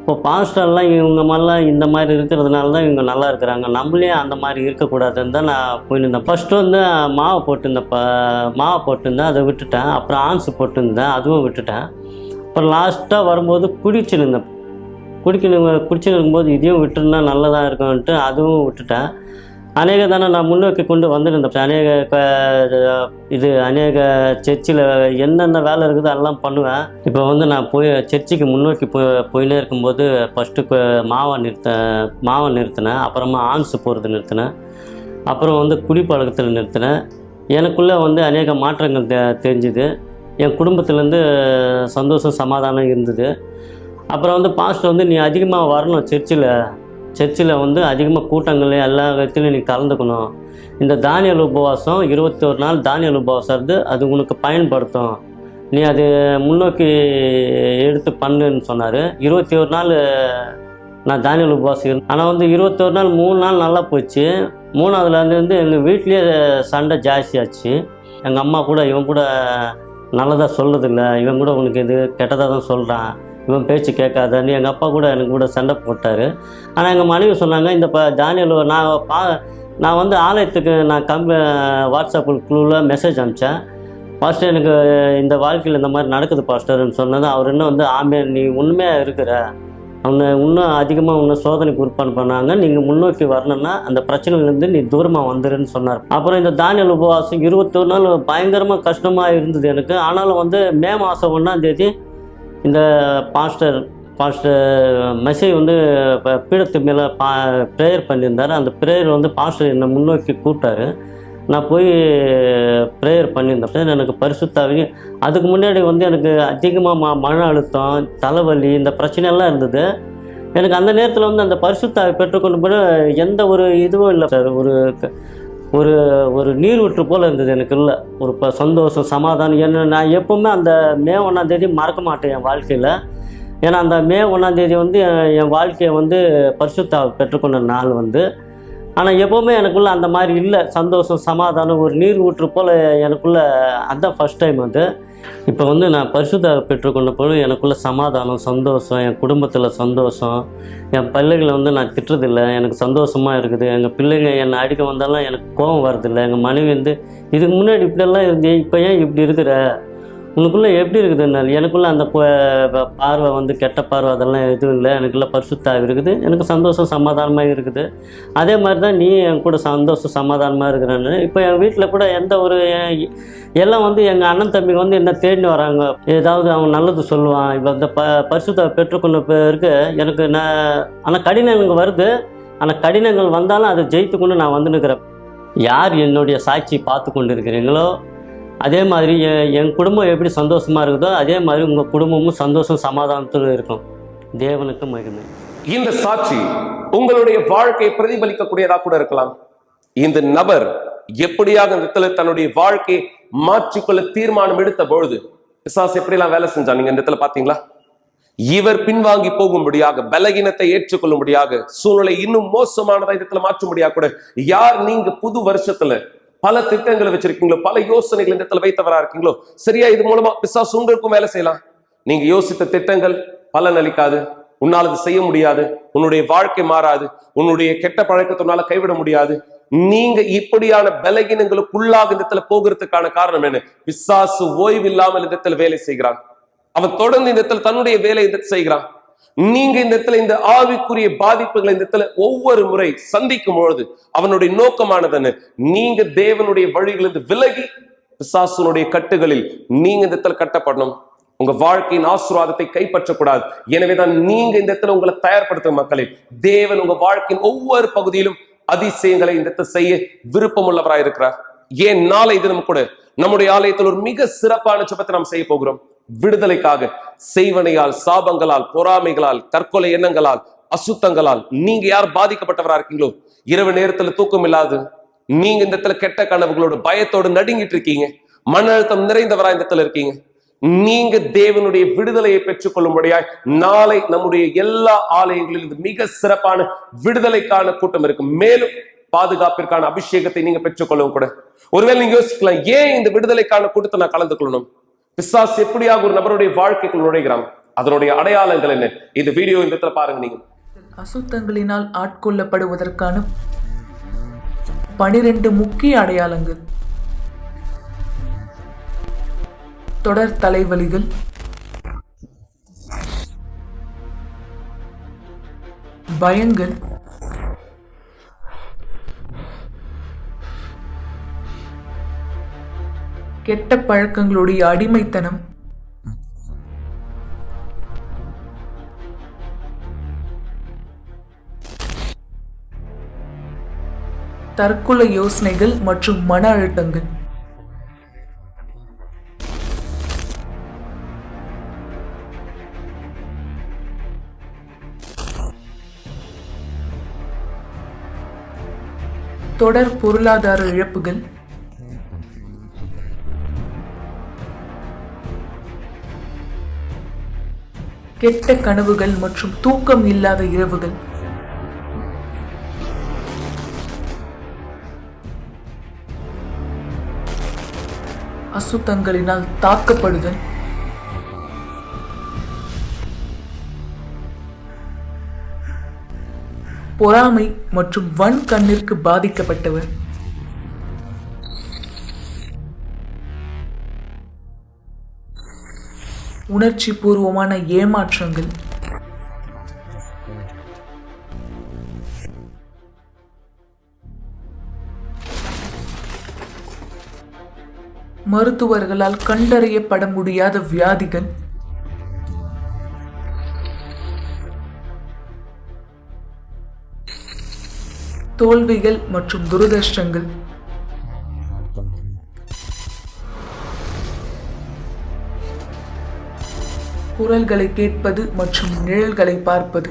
இப்போ பாஸ்டர்லாம் இவங்க மாதிரிலாம் இந்த மாதிரி இருக்கிறதுனால தான் இவங்க நல்லா இருக்கிறாங்க. நம்மளே அந்த மாதிரி இருக்கக்கூடாதுன்னு தான் நான் போயிருந்தேன். ஃபஸ்ட்டு வந்து மாவை போட்டிருந்தேன் ப மாவை போட்டிருந்தேன் அதை விட்டுட்டேன். அப்புறம் ஆன்ஸ் போட்டிருந்தேன் அதுவும் விட்டுட்டேன். அப்புறம் லாஸ்ட்டாக வரும்போது குடிச்சிருந்தேன். குடிக்கணும் குடிச்சுன்னு இருக்கும்போது இதையும் விட்டுருந்தா நல்லதாக இருக்கும்ன்ட்டு அதுவும் விட்டுட்டேன். அநேக தானே நான் முன்னோக்கி கொண்டு வந்திருந்தேன். அநேக இது அநேக சர்ச்சில் என்னென்ன வேலை இருக்குதோ அதெல்லாம் பண்ணுவேன். இப்போ வந்து நான் போய் சர்ச்சுக்கு முன்னோக்கி போய் போயினே இருக்கும்போது ஃபஸ்ட்டு மாவை நிறுத்த மாவை நிறுத்தினேன். அப்புறமா ஆன்ஸ் போகிறது நிறுத்தினேன். அப்புறம் வந்து குடிப்பழக்கத்தில் நிறுத்தினேன். எனக்குள்ளே வந்து அநேக மாற்றங்கள் தெ தெரிஞ்சுது. என் குடும்பத்துலேருந்து சந்தோஷம் சமாதானம் இருந்தது. அப்புறம் வந்து பாஸ்டர் வந்து நீ அதிகமாக வரணும் சர்ச்சில். சர்ச்சில் வந்து அதிகமாக கூட்டங்கள் எல்லா இடத்துலையும் நீ கலந்துக்கணும். இந்த தானியல் உபவாசம் இருபத்தி ஒரு நாள் தானியல் உபவாசம் இருந்து அது உனக்கு பயன்படுத்தும். நீ அது முன்னோக்கி எடுத்து பண்ணுன்னு சொன்னார். இருபத்தி ஒரு நாள் நான் தானியல் உபவாசம் இருந்தேன் ஆனால் வந்து இருபத்தொரு நாள் மூணு நாள் நல்லா போச்சு. மூணாவதுலேருந்து எங்கள் வீட்லேயே சண்டை ஜாஸ்தியாச்சு. எங்கள் அம்மா கூட இவன் கூட நல்லதாக சொல்கிறதில்ல இவன் கூட உனக்கு இது கெட்டதாக தான் சொல்கிறான் இவன் பேச்சு கேட்காதன்னு எங்கள் அப்பா கூட எனக்கு கூட சண்டை போட்டார். ஆனால் எங்கள் மனைவி சொன்னாங்க இந்த ப தானியல் நான் பா நான் வந்து ஆலயத்துக்கு நான் கம் வாட்ஸ்அப் குழுவில் மெசேஜ் அனுப்பிச்சேன். பாஸ்டர் எனக்கு இந்த வாழ்க்கையில் இந்த மாதிரி நடக்குது பாஸ்டர்னு சொன்னது. அவர் இன்னும் வந்து ஆமே நீ உண்மையாக இருக்கிற. அவனை இன்னும் அதிகமாக உன்னை சோதனைக்கு உற்பத்தி பண்ணாங்க. நீங்கள் முன்னோக்கி வரணும்னா அந்த பிரச்சனையிலேருந்து நீ தூரமாக வந்துருன்னு சொன்னார். அப்புறம் இந்த தானியல் உபவாசம் இருபத்தொரு நாள் பயங்கரமாக கஷ்டமாக இருந்தது எனக்கு. ஆனாலும் வந்து மே மாதம் ஒன்றாந்தேதி இந்த பாஸ்டர் பாஸ்டர் மெசேஜ் வந்து ப- பீடத்து மேலே பா ப்ரேயர் பண்ணியிருந்தார். அந்த ப்ரேயர் வந்து பாஸ்டர் என்னை முன்னோக்கி கூப்பிட்டாரு. நான் போய் ப்ரேயர் பண்ணியிருந்தேன். எனக்கு பரிசுத்தாவே அதுக்கு முன்னாடி வந்து எனக்கு அதிகமாக ம மன அழுத்தம் தலைவலி இந்த பிரச்சனையெல்லாம் இருந்தது. எனக்கு அந்த நேரத்தில் வந்து அந்த பரிசுத்தாவை பெற்றுக்கொண்டு போய் எந்த ஒரு இதுவும் இல்லை சார். ஒரு ஒரு ஒரு நீரூற்று போல் இருந்தது எனக்கு இல்லை. ஒரு இப்போ சந்தோஷம் சமாதானம். என்ன நான் எப்போவுமே அந்த மே ஒன்றாந்தேதி மறக்க மாட்டேன் என் வாழ்க்கையில். ஏன்னா அந்த மே ஒன்றாந்தேதி வந்து என் என் வாழ்க்கையை வந்து பரிசுத்தா பெற்றுக்கொண்ட நாள் வந்து. ஆனால் எப்போவுமே எனக்குள்ள அந்த மாதிரி இல்லை. சந்தோஷம் சமாதானம் ஒரு நீர் ஊற்று போல் எனக்குள்ள அதுதான் ஃபஸ்ட் டைம் அது. இப்போ வந்து நான் பரிசுத்த பெற்றுக்கொண்ட பொழுது எனக்குள்ள சமாதானம் சந்தோஷம் என் குடும்பத்தில் சந்தோஷம் என் பிள்ளைகளை வந்து நான் திட்டுறதில்ல. எனக்கு சந்தோஷமாக இருக்குது. எங்கள் பிள்ளைங்க என்னை அடிக்க வந்தாலும் எனக்கு கோபம் வரதில்லை எங்கள் மனைவி வந்து இதுக்கு முன்னாடி இப்படியெல்லாம் இருந்து இப்போ ஏன் இப்படி இருக்கிற? உனக்குள்ளே எப்படி இருக்குதுன்னால எனக்குள்ளே அந்த ப- பார்வை வந்து கெட்ட பார்வை அதெல்லாம் எதுவும் இல்லை. எனக்குள்ளே பரிசுத்தாக இருக்குது. எனக்கு சந்தோஷம் சமாதானமாக இருக்குது. அதே மாதிரி தான் நீ என் கூட சந்தோஷம் சமாதானமாக இருக்கிறான்னு. இப்போ என் வீட்டில் கூட எந்த ஒரு எல்லாம் வந்து எங்கள் அண்ணன் தம்பிங்க வந்து என்ன தேடின்னு வராங்க. ஏதாவது அவன் நல்லது சொல்லுவான். இப்போ இந்த ப பரிசுத்த பெற்றுக்கொண்ட பிறகு எனக்கு நான் ஆனால் கடினங்கள் வருது. ஆனால் கடினங்கள் வந்தாலும் அதை ஜெயித்து கொண்டு நான் வந்து நிற்கிறேன். யார் என்னுடைய சாட்சி பார்த்து கொண்டு இருக்கிறீங்களோ அதே மாதிரி என் என் குடும்பம் எப்படி சந்தோஷமாக இருக்குதோ அதே மாதிரி உங்கள் குடும்பமும் சந்தோஷம் சமாதானத்தில் இருக்கும். தேவனுக்கு மகிமை. இந்த சாட்சி உங்களுடைய வாழ்க்கையை பிரதிபலிக்கக்கூடியதாக கூட இருக்கலாம். இந்த நபர் எப்படியாக இடத்துல தன்னுடைய வாழ்க்கையை மாற்றிக்கொள்ள தீர்மானம் எடுத்த பொழுது பிசாஸ் எப்படிலாம் வேலை செஞ்சா நீங்க இந்த இடத்துல பாத்தீங்களா? இவர் பின்வாங்கி போகும்படியாக பலகீனத்தை ஏற்றுக்கொள்ளும்படியாக சூழ்நிலை இன்னும் மோசமானதா இடத்துல இடத்துல மாற்றும்படியாக கூட யார் நீங்க புது வருஷத்துல பல திட்டங்களை வச்சிருக்கீங்களோ பல யோசனைகள் இந்த இடத்துல வைத்தவரா இருக்கீங்களோ சரியா இது மூலமா பிசாசு உங்களுக்கும் வேலை செய்யலாம். நீங்க யோசித்த திட்டங்கள் பலன் அளிக்காது உன்னால் அது செய்ய முடியாது. உன்னுடைய வாழ்க்கை மாறாது. உன்னுடைய கெட்ட பழக்கத்தினால கைவிட முடியாது. நீங்க இப்படியான பலகீனங்களுக்குள்ளாக இந்த இடத்துல போகிறதுக்கான காரணம் என்ன? பிசாசு ஓய்வு இல்லாமல் இந்த இடத்துல வேலை செய்கிறான். அவன் தொடர்ந்து இந்த இடத்துல தன்னுடைய வேலை இந்த செய்கிறான். நீங்க இந்த இடத்துல இந்த ஆவிக்குரிய பாதிப்புகளை இந்த இடத்துல ஒவ்வொரு முறை சந்திக்கும் பொழுது அவனுடைய நோக்கமானதுன்னு நீங்க தேவனுடைய வழிகளிலிருந்து விலகி பிசாசுனுடைய கட்டுகளில் நீங்க இந்த இடத்துல கட்டப்படணும். உங்க வாழ்க்கையின் ஆசீர்வாதத்தை கைப்பற்றக்கூடாது. எனவேதான் நீங்க இந்த இடத்துல உங்களை தயார்படுத்தும் மக்களே. தேவன் உங்க வாழ்க்கையின் ஒவ்வொரு பகுதியிலும் அதிசயங்களை இந்த இடத்துல செய்ய விருப்பம் இருக்கிறார் ஏன்? நாளை தினம் கூட நம்முடைய ஆலயத்தில் ஒரு மிக சிறப்பான சுபத்தை நாம் செய்ய போகிறோம். விடுதலைக்காக செய்வனையால் சாபங்களால் பொறாமைகளால் தற்கொலை எண்ணங்களால் அசுத்தங்களால் நீங்க யார் பாதிக்கப்பட்டவரா இருக்கீங்களோ? இரவு நேரத்துல தூக்கம் இல்லாது நீங்க இந்த இடத்துல கெட்ட கனவுகளோட பயத்தோடு நடுங்கிட்டு இருக்கீங்க. மன அழுத்தம் நிறைந்தவரா இந்த இடத்துல இருக்கீங்க. நீங்க தேவனுடைய விடுதலையை பெற்றுக்கொள்ளும்படியாய் நாளை நம்முடைய எல்லா ஆலயங்களிலும் இது மிக சிறப்பான விடுதலைக்கான கூட்டம் இருக்கும் மேலும் பாதுகாப்பிற்கான அபிஷேகத்தை நீங்க பெற்றுக்கொள்ளவும் கூட. ஒருவேளை நீங்க யோசிக்கலாம் ஏன் இந்த விடுதலைக்கான கூட்டத்தை நான் கலந்து கொள்ளணும்? பிசாஸ் எப்படியாக ஒரு நபருடைய வாழ்க்கைக்குள் நுழைகிறான்? அதனுடைய அடையாளங்கள் என்ன? இந்த வீடியோ இந்த இடத்துல பாருங்க நீங்க. அசுத்தங்களினால் ஆட்கொள்ளப்படுவதற்கான பனிரெண்டு முக்கிய அடையாளங்கள். தொடர் தலைவலிகள். பயங்கள். கெட்ட பழக்கங்களுடைய அடிமைத்தனம். தற்கொலை யோசனைகள் மற்றும் மன அழுத்தங்கள். தொடர் பொருளாதார இழப்புகள். கெட்ட கனவுகள் மற்றும் தூக்கம் இல்லாத இரவுகள். அசுத்தங்களினால் தாக்கப்படுதல். பொறாமை மற்றும் வன் கண்ணிற்கு பாதிக்கப்பட்டவர். உணர்ச்சி பூர்வமான ஏமாற்றங்கள். மருத்துவர்களால் கண்டறியப்பட முடியாத வியாதிகள். தோல்விகள் மற்றும் துரதிருஷ்டங்கள். குரல்களை கேட்பது மற்றும் நிழல்களை பார்ப்பது.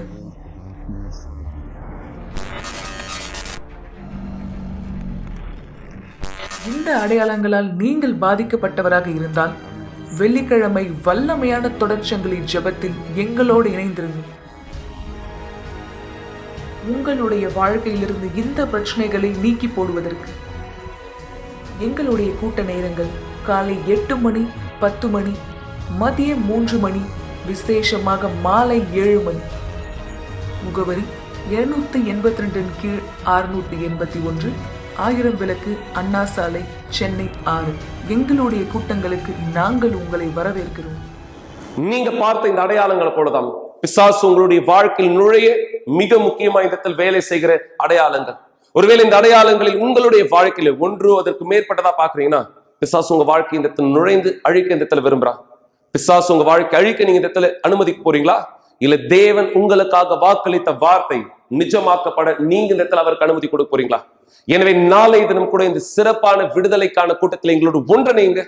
இந்த அடையாளங்களால் நீங்கள் பாதிக்கப்பட்டவராக இருந்தால் வெள்ளிக்கிழமை வல்லமையான தொடர்ச்சங்களின் ஜெபத்தில் எங்களோடு இணைந்திருங்கள். உங்களுடைய வாழ்க்கையிலிருந்து இந்த பிரச்சனைகளை நீக்கி போடுவதற்கு. எங்களுடைய கூட்ட நேரங்கள் காலை எட்டு மணி பத்து மணி மதியம் மூன்று மணி விசேஷமாக மாலை ஏழு மணி. முகவரி இருநூத்தி எண்பத்தி ரெண்டின் கீழ் அறுநூத்தி எண்பத்தி ஒன்று ஆயிரம் விளக்கு அண்ணா சாலை சென்னை ஆறு. எங்களுடைய கூட்டங்களுக்கு நாங்கள் உங்களை வரவேற்கிறோம். நீங்க பார்த்த இந்த அடையாளங்களை போலதான் பிசாசு உங்களுடைய வாழ்க்கையில் நுழைய மிக முக்கியமான இந்த இடத்தில் வேலை செய்கிற அடையாளங்கள். ஒருவேளை இந்த அடையாளங்களில் உங்களுடைய வாழ்க்கையில ஒன்று அதற்கு மேற்பட்டதா பாக்குறீங்கன்னா பிசாசு உங்க வாழ்க்கை இந்த நுழைந்து அழிக்க இந்த இடத்துல விரும்புறா பிசாசு உங்க வாழ்க்கை அழிக்க நீங்க இந்த இடத்துல அனுமதிக்க போறீங்களா? இல்ல தேவன் உங்களுக்காக வாக்களித்த வார்த்தை நிஜமாக்கப்பட நீங்க இந்த இடத்துல அவருக்கு அனுமதி கொடுக்க போறீங்களா? எனவே நாளை தினம் கூட இந்த சிறப்பான விடுதலைக்கான கூட்டத்தில் எங்களோட ஒன்றிணைங்க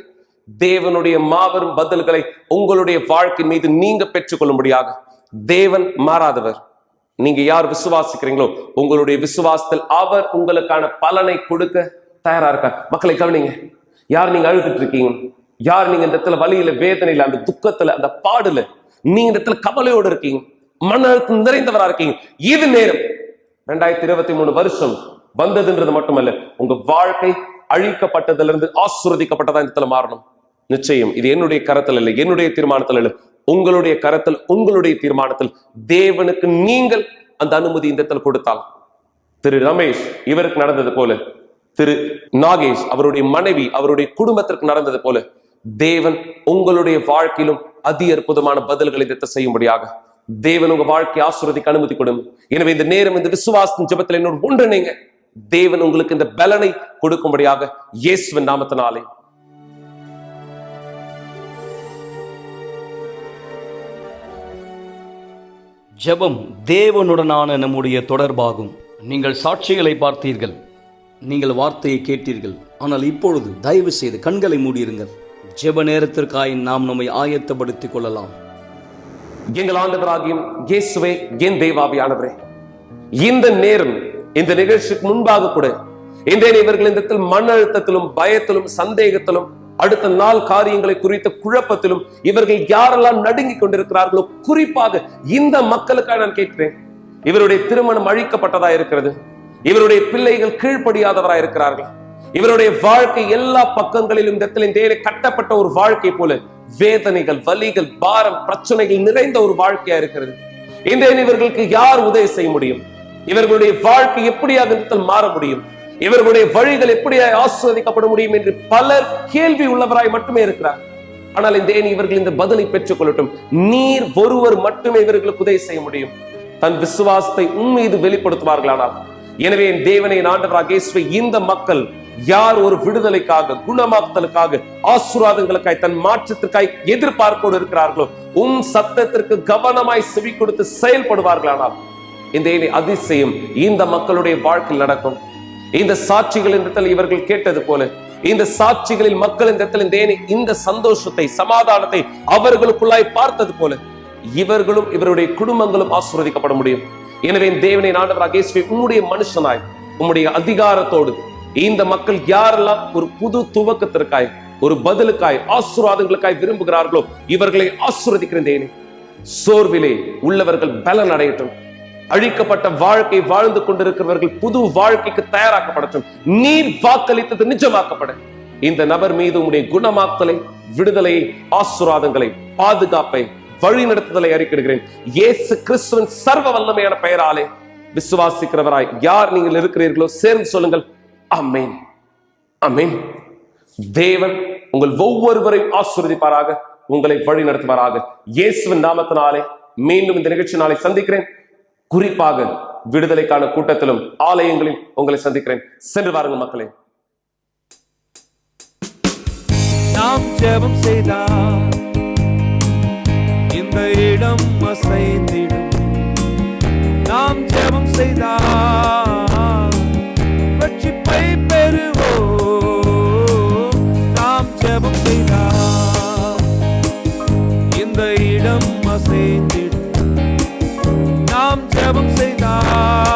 தேவனுடைய மாபெரும் பதில்களை உங்களுடைய வாழ்க்கை மீது நீங்க பெற்றுக்கொள்ளும்படியாக. தேவன் மாறாதவர். நீங்க யார் விசுவாசிக்கிறீங்களோ உங்களுடைய விசுவாசத்தில் அவர் உங்களுக்கான பலனை கொடுக்க தயாரா இருக்கார். மக்களை கவனிங்க. யார் நீங்க அழுதுட்டு இருக்கீங்க? யார் நீங்க இந்த இடத்துல வலியில வேதனையில அந்த துக்கத்துல அந்த பாடுல நீங்க இந்த இடத்துல கவலையோடு இருக்கீங்க மன அழுத்தம் நிறைந்தவரா இருக்கீங்க இது நேரம். ரெண்டாயிரத்தி இருபத்தி மூணு வருஷம் வந்ததுன்றது மட்டுமல்ல உங்க வாழ்க்கை அழிக்கப்பட்டதுல இருந்து ஆசுரதிக்கப்பட்டதா இந்த இடத்துல மாறணும். நிச்சயம் இது என்னுடைய கரத்தில் இல்லை என்னுடைய தீர்மானத்தில் இல்லை உங்களுடைய கரத்தில் உங்களுடைய தீர்மானத்தில் தேவனுக்கு நீங்கள் அந்த அனுமதி இந்த இடத்துல கொடுத்தால். திரு ரமேஷ் இவருக்கு நடந்தது போல திரு நாகேஷ் அவருடைய மனைவி அவருடைய குடும்பத்திற்கு நடந்தது போல தேவன் உங்களுடைய வாழ்க்கையிலும் அதி அற்புதமான பதில்களை இந்த செய்யும்படியாக. தேவன் உங்க வாழ்க்கை ஆசுரதிக்கு அனுமதி கொடும். எனவே இந்த நேரம் இந்த விசுவாசத்தின் ஜெபத்தில் என்னோட ஒன்றிணைங்க. தேவன் உங்களுக்கு இந்த பலனை கொடுக்கும்படியாக இயேசுவின் நாமத்தினாலே. ஜெபம் தேவனுடனான நம்முடைய தொடர்பாகும். நீங்கள் சாட்சிகளை பார்த்தீர்கள். நீங்கள் வார்த்தையை கேட்டீர்கள். ஆனால் இப்பொழுது தயவு செய்து கண்களை மூடியிருங்கள். ஜெப நேரத்திற்காய் நாம் நம்மை ஆயத்தப்படுத்திக் கொள்ளலாம். எங்கள் ஆண்டவராகியும் இயேசுவே என் தேவாவியானவரே இந்த நேரம் இந்த நிகழ்ச்சிக்கு முன்பாக கூட இன்றைய இவர்கள் இந்த மன அழுத்தத்திலும் பயத்திலும் சந்தேகத்திலும் அடுத்த நாள் காரியங்களை குறித்த குழப்பத்திலும் இவர்கள் யாரெல்லாம் நடுங்கிக் கொண்டிருக்கிறார்களோ குறிப்பாக இந்த மக்களுக்காக நான் கேட்கிறேன். இவருடைய திருமணம் அழிக்கப்பட்டதா இருக்கிறது? இவருடைய பிள்ளைகள் கீழ்ப்படியாதவரா இருக்கிறார்கள்? இவருடைய வாழ்க்கை எல்லா பக்கங்களிலும் இந்த கட்டப்பட்ட ஒரு வாழ்க்கை போல வேதனைகள் வலிகள் பாரம் பிரச்சனைகள் நிறைந்த ஒரு வாழ்க்கையா இருக்கிறது. இந்த இவர்களுக்கு யார் உதவி செய்ய முடியும்? இவர்களுடைய வாழ்க்கை எப்படியாக இடத்தில் மாற முடியும்? இவர்களுடைய வழிகள் எப்படியாக ஆஸ்வதிக்கப்பட முடியும் என்று பலர் கேள்வி உள்ளவராய் மட்டுமே இருக்கிறார். ஆனால் இந்த ஏன் இவர்கள் இந்த பதிலை பெற்றுக் கொள்ளட்டும். நீர் ஒருவர் மட்டுமே இவர்களுக்கு உதவி செய்ய முடியும். தன் விசுவாசத்தை உண்மீது வெளிப்படுத்துவார்களானால். எனவே என் தேவனை என் ஆண்டவராக இந்த மக்கள் யார் ஒரு விடுதலைக்காக குணமாக்குதலுக்காக ஆசீர்வாதங்களுக்காய் தன் மாற்றத்திற்காய் எதிர்பார்ப்போடு இருக்கிறார்களோ உன் சத்தத்திற்கு கவனமாய் செவி கொடுத்து செயல்படுவார்களானால் இந்த அதிசயம் இந்த மக்களுடைய வாழ்க்கையில் நடக்கும். இந்த சாட்சிகள் இடத்தில் இவர்கள் கேட்டது போல இந்த சாட்சிகளில் மக்கள் இந்த இந்த சந்தோஷத்தை சமாதானத்தை அவர்களுக்குள்ளாய் பார்த்தது போல இவர்களும் இவருடைய குடும்பங்களும் ஆசீர்வதிக்கப்பட முடியும். எனவே தேவனை நாடவராக இயேசுவே மனுஷனாய் உன்னுடைய அதிகாரத்தோடு இந்த மக்கள் யாரெல்லாம் ஒரு புது துவக்கத்திற்காய் ஒரு பதிலுக்காய் ஆசீர்வாதங்களுக்காய் விரும்புகிறார்களோ இவர்களை ஆசீர்வதிக்கிறேன் சோர்விலே உள்ளவர்கள் பலன் அடையட்டும். அழிக்கப்பட்ட வாழ்க்கை வாழ்ந்து கொண்டிருக்கிறவர்கள் புது வாழ்க்கைக்கு தயாராக்கப்படட்டும். நீர் வாக்களித்தது நிஜமாக்கப்பட. இந்த நபர் மீது உடைய குணமாக்கலை விடுதலையை ஆசுராதங்களை பாதுகாப்பை வழிநடத்துதலை அறிக்கிடுகிறேன் இயேசு கிறிஸ்துவின் சர்வ வல்லமையான பெயராலே. விசுவாசிக்கிறவராய் யார் நீங்கள் இருக்கிறீர்களோ சேர்ந்து சொல்லுங்கள். அமேன் அமேன் தேவன் உங்கள் ஒவ்வொருவரையும் ஆசீர்வதிப்பாராக உங்களை வழி நடத்துவாராக. இயேசுவின் நாமத்தினாலே மீண்டும் இந்த நிகழ்ச்சி நாளை சந்திக்கிறேன். குறிப்பாக விடுதலைக்கான கூட்டத்திலும் ஆலயங்களில் உங்களை சந்திக்கிறேன். சென்று வாருங்கள் மக்களே. நாம் ஜெபம் செய்தால் இந்த இடம் அசைந்திடும். நாம் ஜெபம் செய்தால் levam sem dar.